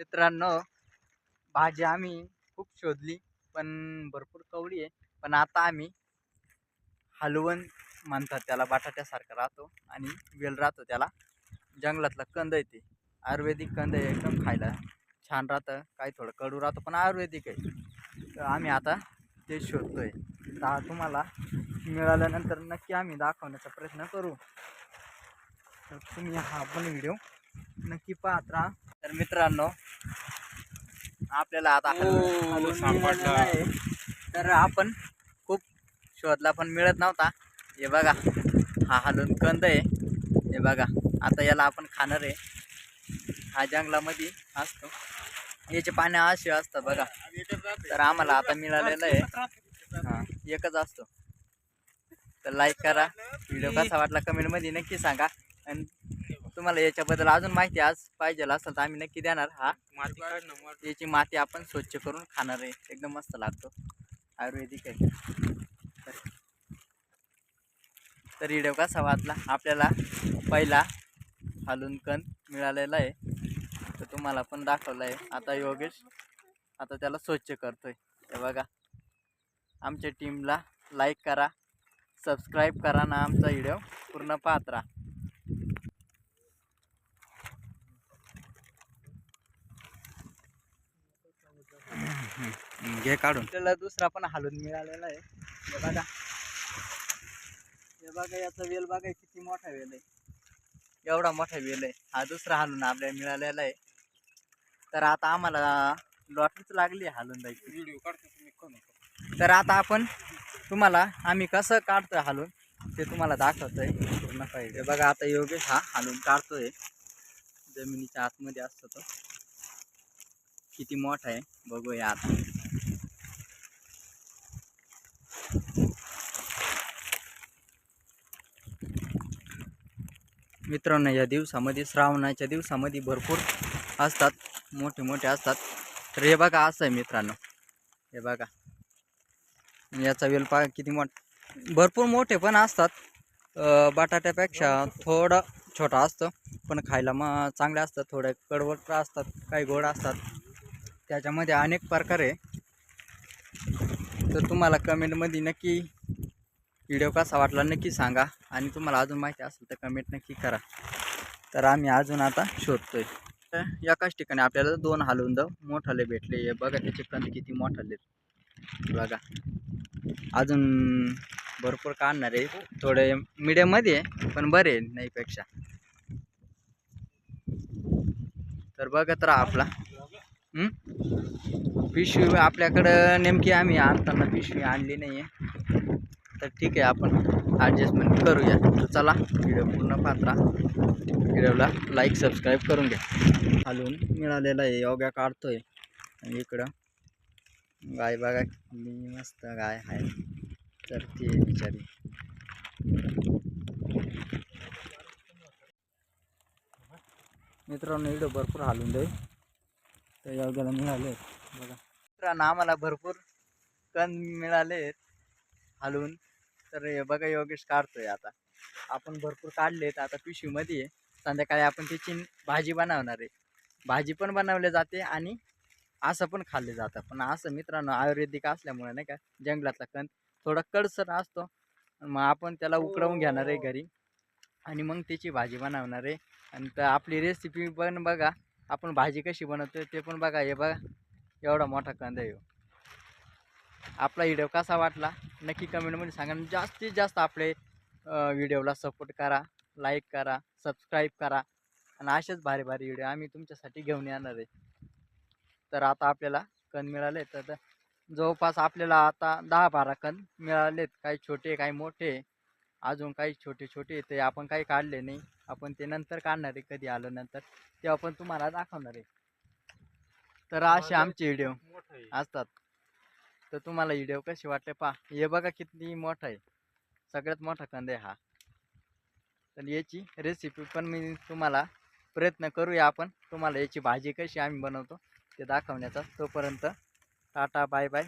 मित्रांनो भाजी आम्ही खूप शोधली पण भरपूर कवडी आहे. पण आता आम्ही हलवण म्हणतात त्याला बटाट्यासारखं राहतो आणि वेल राहतो त्याला. जंगलातला कंद येते आयुर्वेदिक कंद आहे एकदम खायला छान राहतं. काही थोडं कडू राहतं पण आयुर्वेदिक आहे. तर आम्ही आता ते शोधतोय. तर तुम्हाला मिळाल्यानंतर नक्की आम्ही दाखवण्याचा प्रयत्न करू. तर तुम्ही हा पण व्हिडिओ नक्की पाहत राहा. तर मित्रांनो आपल्याला आता मिळालेलं आहे. तर आपण खूप शोधला पण मिळत नव्हता. हे बघा हा हलून कंद आहे. हे बघा आता याला आपण खाणार आहे. हा जंगलामध्ये असतो. याचे पाणी असे असतं बघा. तर आम्हाला आता मिळालेलं आहे. हां एकच असतो. तर लाईक करा. व्हिडिओ कसा वाटला कमेंटमध्ये नक्की सांगा. आणि तुम्हाला याच्याबद्दल अजून माहिती आज पाहिजे असेल तर आम्ही नक्की देणार. हा. याची माती आपण स्वच्छ करून खाणार आहे. एकदम मस्त लागतो. आयुर्वेदिक आहे. तर- तर व्हिडिओ कसा वाटला? आपल्याला पहिला हालून कण मिळालेला आहे. तर तुम्हाला पण दाखवलं आहे. आता योगेश आता त्याला स्वच्छ करतोय. हे बघा. आमच्या टीमला लाईक करा. सबस्क्राईब करा ना आमचा व्हिडिओ. पूर्ण पाहत राहा. घे काढून. त्याला दुसरा पण हालून मिळालेला आहे. हे बघा. हे बघा याचा वेल बघा किती मोठा वेल आहे. एवढा मोठा वेल आहे. हा दुसरा हालून आपल्याला मिळालेला आहे. तर आता आम्हाला लॉटरीच लागली आहे हालून जायची. व्हिडिओ काढतो तर आता आपण तुम्हाला आम्ही कसं काढतोय हालून ते तुम्हाला दाखवतोय. पूर्ण पाहिजे बघा आता योगेश हा हालून काढतोय. जमिनीच्या आतमध्ये असतो तो. किती मोठा आहे बघूया आता. मित्रांनो या दिवसामध्ये श्रावणाच्या दिवसामध्ये भरपूर असतात मोठे मोठे असतात. तर हे बघा असं आहे मित्रांनो. हे बघा. याचा वेल पा किती मोठ. भरपूर मोठे पण असतात. बटाट्यापेक्षा थोडं छोटा असतं पण खायला मग चांगले असतात. थोडे कडवट असतात काही गोड असतात. त्याच्यामध्ये अनेक प्रकार आहे. तर तुम्हाला कमेंटमध्ये नक्की व्हिडिओ कसा वाटला नक्की सांगा आणि तुम्हाला अजून माहिती असेल तर कमेंट नक्की करा. तर आम्ही अजून आता शोधतोय. तर एकाच ठिकाणी आपल्याला दोन हलवून मोठाले भेटले. हे बघा त्याचे कंद किती मोठाले आहेत. बघा. अजून भरपूर काढणार आहे. थोडे मीडियममध्ये पण बरे नाहीपेक्षा. तर बघत राहा आपला. पिशवी आपल्याकडं नेमकी आम्ही आणताना पिशवी आणली नाही आहे तर ठीक आहे आपण ॲडजस्टमेंट करूया. तर चला व्हिडिओ पूर्ण पात्रा व्हिडिओला लाईक सबस्क्राईब करून घ्या. हलवून मिळालेला आहे योगा काढतोय. आणि इकडं गाय बघा किती मस्त गाय आहे. तर ती बिचारी. मित्रांनो इकडं भरपूर हालून दे. तर योग्याला मिळाले बघा. मित्रांनो आम्हाला भरपूर कण मिळाले हालून. तर हे बघा योगेश काढतोय आता. आपण भरपूर काढलेत आता पिशवीमध्ये आहे. संध्याकाळी आपण त्याची भाजी बनवणार आहे. भाजी पण बनवली जाते आणि असं पण खाल्ले जातं पण असं मित्रांनो आयुर्वेदिक असल्यामुळे नाही का जंगलातला कण थोडा कडसर असतो. मग आपण त्याला उकडवून घेणार आहे घरी. आणि मग त्याची भाजी बनवणार आहे. आणि तर आपली रेसिपी पण बघा आपण भाजी कशी बनवतो ते पण बघा हे बघा. एवढा मोठा कांदा आहे. आपला व्हिडिओ कसा वाटला? नक्की कमेंटमध्ये सांगा. जास्तीत जास्त आपले व्हिडिओला सपोर्ट करा लाईक करा सबस्क्राईब करा. आणि असेच भारी भारी व्हिडिओ आम्ही तुमच्यासाठी घेऊन येणार आहे. तर आता आपल्याला कण मिळाले. तर जवळपास आपल्याला आता दहा बारा कण मिळालेत. काही छोटे काही मोठे. अजून काही छोटे छोटे. ते आपण काही काढले नाही. आपण ते नंतर काढणार आहे कधी आलो नंतर तेव्हा पण तुम्हाला दाखवणार आहे. तर असे आमचे व्हिडिओ असतात. तर तुम्हाला व्हिडिओ कसे वाटले पहा. हे बघा किती मोठा आहे. सगळ्यात मोठा कांदा आहे हा. तर याची रेसिपी पण मी तुम्हाला प्रयत्न करूया आपण. तुम्हाला याची भाजी कशी आम्ही बनवतो ते दाखवण्याचा. तोपर्यंत टाटा बाय बाय.